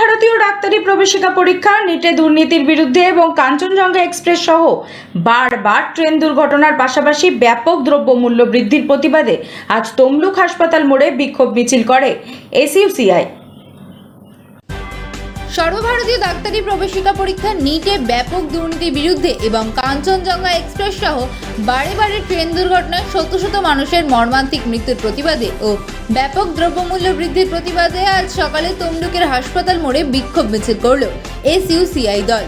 সর্বভারতীয় ডাক্তারি প্রবেশিকা পরীক্ষা, নিটে দুর্নীতির বিরুদ্ধে এবং কাঞ্চনজঙ্ঘা এক্সপ্রেস সহ বারবার ট্রেন দুর্ঘটনার পাশাপাশি ব্যাপক দ্রব্যমূল্য বৃদ্ধির প্রতিবাদে আজ তমলুক হাসপাতাল মোড়ে বিক্ষোভ মিছিল করে এসইউসিআই। সর্বভারতীয় ডাক্তারি প্রবেশিকা পরীক্ষা নিটে ব্যাপক দুর্নীতির বিরুদ্ধে এবং কাঞ্চনজঙ্ঘা এক্সপ্রেস সহ বারে বারে ট্রেন দুর্ঘটনায় শত শত মানুষের মর্মান্তিক মৃত্যুর প্রতিবাদে ও ব্যাপক দ্রব্যমূল্য বৃদ্ধির প্রতিবাদে আজ সকালে তমলুকের হাসপাতাল মোড়ে বিক্ষোভ মিছিল করল এসইউসিআই দল।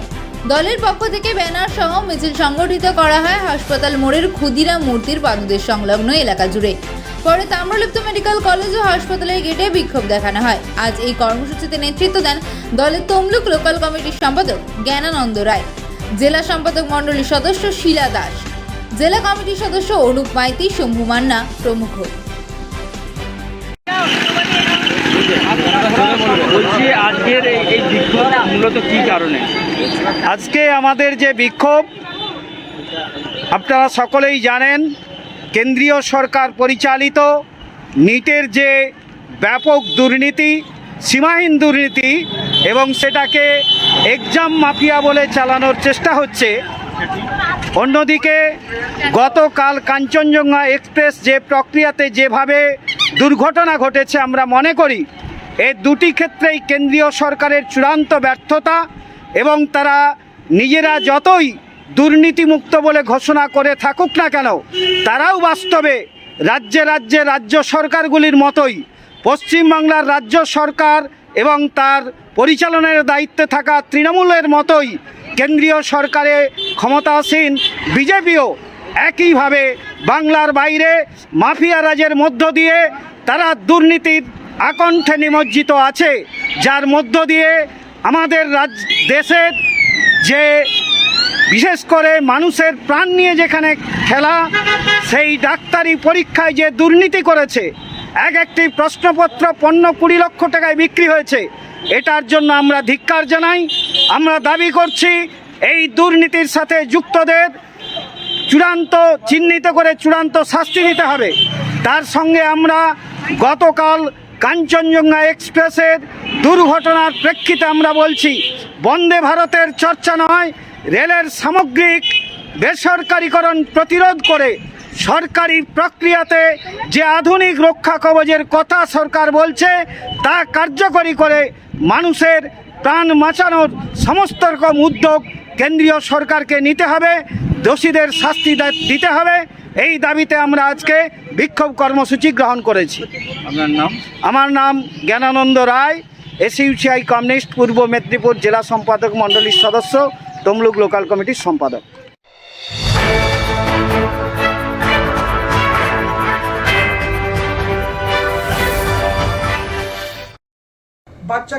দলের পক্ষ থেকে ব্যানার সহ মিছিল সংগঠিত করা হয় হাসপাতাল মোড়ের ক্ষুদিরাম মূর্তির পাদদেশ সংলগ্ন এলাকা জুড়ে। পরে তাম্রলিপ্ত মেডিকেল কলেজ ও হাসপাতালের গেটে বিক্ষোভ দেখানো হয়। আজ এই কর্মসূচিতে নেতৃত্ব দেন দলের তমলুক লোকাল কমিটির সম্পাদক জ্ঞানানন্দ রায়। জেলা সম্পাদক মণ্ডলীর সদস্য শিলা দাস। জেলা কমিটির সদস্য অনুপ মাইতি শম্ভু মান্না প্রমুখ। বলছি আজকের এই এই বিক্ষোভ মূলত কী কারণে? আজকে আমাদের যে বিক্ষোভ আপনারা সকলেই জানেন কেন্দ্রীয় সরকার পরিচালিত, নিটের যে ব্যাপক দুর্নীতি, সীমাহীন দুর্নীতি এবং সেটাকে এক্সাম মাফিয়া বলে চালানোর চেষ্টা হচ্ছে, অন্যদিকে গতকাল কাঞ্চনজঙ্ঘা এক্সপ্রেস যে প্রক্রিয়াতে যেভাবে দুর্ঘটনা ঘটেছে আমরা মনে করি এই দুটি ক্ষেত্রেই কেন্দ্রীয় সরকারের চূড়ান্ত ব্যর্থতা এবং তারা নিজেরা যতই দুর্নীতিমুক্ত বলে ঘোষণা করে থাকুক না কেন, তারাও বাস্তবে। রাজ্যে রাজ্যে রাজ্য সরকারগুলির মতোই, পশ্চিমবাংলার রাজ্য সরকার এবং তার পরিচালনার দায়িত্বে থাকা তৃণমূলের মতোই কেন্দ্রীয় সরকারে ক্ষমতাসীন বিজেপিও একইভাবে বাংলার বাইরে মাফিয়া রাজের মধ্য দিয়ে তারা দুর্নীতির আকণ্ঠে নিমজ্জিত আছে। যার মধ্য দিয়ে আমাদের রাজ, দেশের যে বিশেষ করে মানুষের প্রাণ নিয়ে যেখানে খেলা, সেই ডাক্তারি পরীক্ষায় যে দুর্নীতি করেছে, এক একটি প্রশ্নপত্র পণ্য কুড়ি লক্ষ টাকায় বিক্রি হয়েছে, এটার জন্য আমরা ধিক্কার জানাই। আমরা দাবি করছি, এই দুর্নীতির সাথে যুক্তদের চূড়ান্ত চিহ্নিত করে চূড়ান্ত শাস্তি দিতে হবে। তার সঙ্গে আমরা গতকাল কাঞ্চনজঙ্ঘা এক্সপ্রেসের দুর্ঘটনার প্রেক্ষিতে আমরা বলছি, বন্দে ভারতের চর্চা নয় রেলের সামগ্রিক বেসরকারীকরণ প্রতিরোধ করে সরকারি প্রক্রিয়াতে যে আধুনিক রক্ষা কবচের কথা সরকার বলছে তা কার্যকরী করে মানুষের প্রাণ বাঁচানোর সমস্ত রকম উদ্যোগ কেন্দ্রীয় সরকারকে নিতে হবে দোষীদের শাস্তি দিতে হবে। এই দাবিতে আমরা আজকে বিক্ষোভ কর্মসূচি গ্রহণ করেছি। আপনার নাম? আমার নাম জ্ঞানানন্দ রায় এসইউসিআই কমিউনিস্ট পূর্ব মেদিনীপুর জেলা সম্পাদক মণ্ডলীর সদস্য। তমলুক লোকাল কমিটির সম্পাদক। বাচ্চা